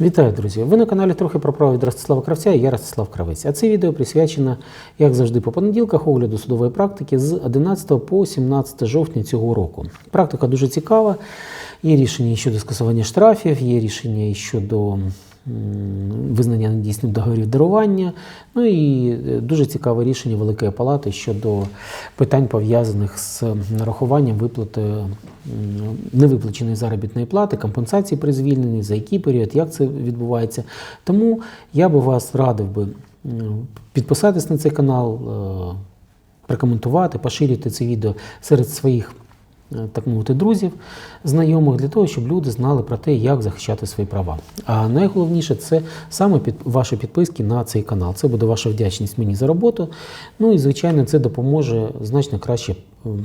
Вітаю, друзі! Ви на каналі трохи про право від Ростислава Кравця і я Ростислав Кравець. А це відео присвячено, як завжди, по понеділках огляду судової практики з 11 по 17 жовтня цього року. Практика дуже цікава. Є рішення щодо скасування штрафів, є рішення щодо визнання недійсним договорів дарування. Ну і е, дуже цікаве рішення Великої Палати щодо питань пов'язаних з нарахуванням виплати невиплаченої заробітної плати, компенсації при звільненні, за який період, як це відбувається. Тому я би вас радив би підписатись на цей канал, е, прокоментувати, поширити це відео серед своїх так мовити, друзів, знайомих для того, щоб люди знали про те, як захищати свої права. А найголовніше це саме під ваші підписки на цей канал. Це буде ваша вдячність мені за роботу. Ну і звичайно, це допоможе значно краще. ем,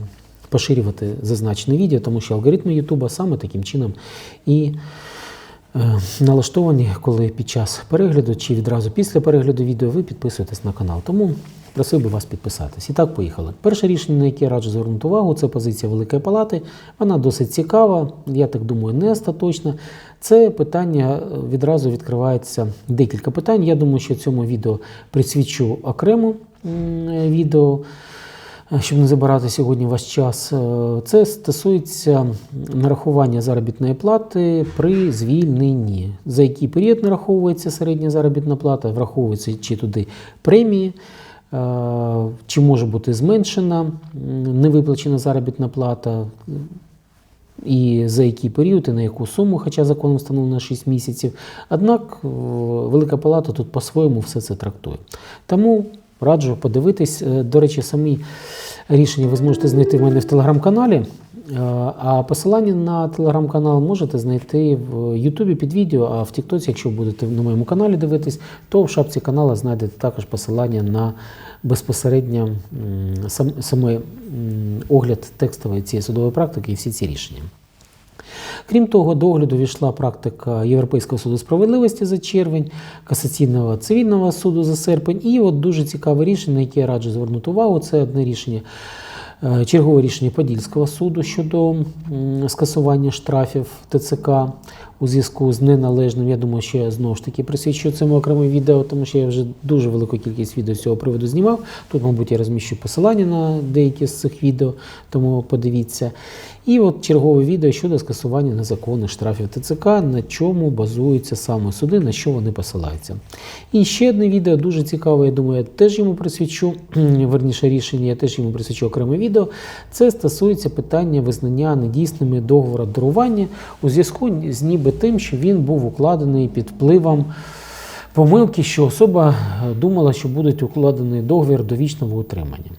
Поширювати зазначене відео, тому що алгоритми Ютуба саме таким чином і е, налаштовані, коли під час перегляду чи відразу після перегляду відео ви підписуєтесь на канал. Тому просив би вас підписатись. І так, поїхали. Перше рішення, на яке я раджу звернути увагу, це позиція Великої Палати. Вона досить цікава, я так думаю, не остаточна. Це питання е, відразу відкривається декілька питань. Я думаю, що цьому відео присвячу окремо відео. Е, щоб не забирати сьогодні ваш час. Е, Це стосується нарахування заробітної плати при звільненні. За який період нараховується середня заробітна плата, враховується чи туди премії, е, чи може бути зменшена невиплачена заробітна плата. І за який період, і на яку суму, хоча законом встановлено 6 місяців. Однак е, Велика Палата тут по-своєму все це трактує. Тому раджу подивитись. Е, До речі, самі рішення ви зможете знайти в мене в телеграм-каналі. Е, А посилання на телеграм-канал можете знайти в Ютубі під відео, а в Тіктоці, якщо будете на моєму каналі дивитись, то в шапці каналу знайдете також посилання на безпосередньо сам, саме огляд текстової цієї судової практики і всі ці рішення. Крім того, до огляду війшла практика Європейського суду справедливості за червень, касаційного цивільного суду за серпень. І от дуже цікаве рішення, на яке я раджу звернути увагу. Це одне рішення, чергове рішення Подільського суду щодо скасування штрафів ТЦК у зв'язку з неналежним. Я думаю, що я знову ж таки присвячу цьому окреме відео, тому що я вже дуже велику кількість відео з цього приводу знімав. Тут, мабуть, я розміщу посилання на деякі з цих відео, тому подивіться. І от чергове відео щодо скасування незаконних штрафів ТЦК, на чому базуються саме суди, на що вони посилаються. І ще одне відео дуже цікаве, я думаю, я теж йому присвячу, верніше рішення, я теж йому присвячу окреме відео. Це стосується питання визнання недійсними договора дарування у зв'язку з ніби тим, що він був укладений під впливом помилки, що особа е, думала, що буде укладений договір довічного утримання.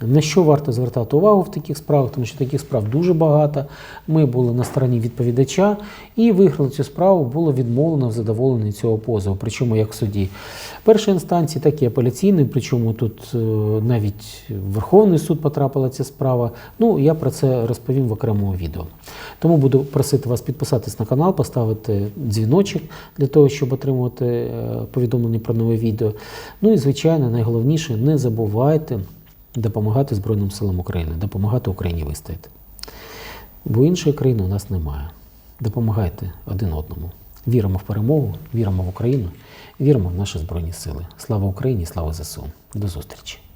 На що варто звертати увагу в таких справах, тому що таких справ дуже багато. Ми були на стороні відповідача і виграли цю справу, було відмовлено в задоволенні цього позову. Причому як в суді першої інстанції, так і апеляційної. Причому тут е, навіть в Верховний суд потрапила ця справа. Ну я про це розповім в окремому відео. Тому буду просити вас підписатись на канал, поставити дзвіночок для того, щоб отримувати е, повідомлення про нове відео. Ну і звичайно, найголовніше, не забувайте допомагати Збройним силам України, допомагати Україні вистояти. Бо іншої країни у нас немає. Допомагайте один одному. Віримо в перемогу, віримо в Україну, віримо в наші Збройні Сили. Слава Україні, слава ЗСУ. До зустрічі!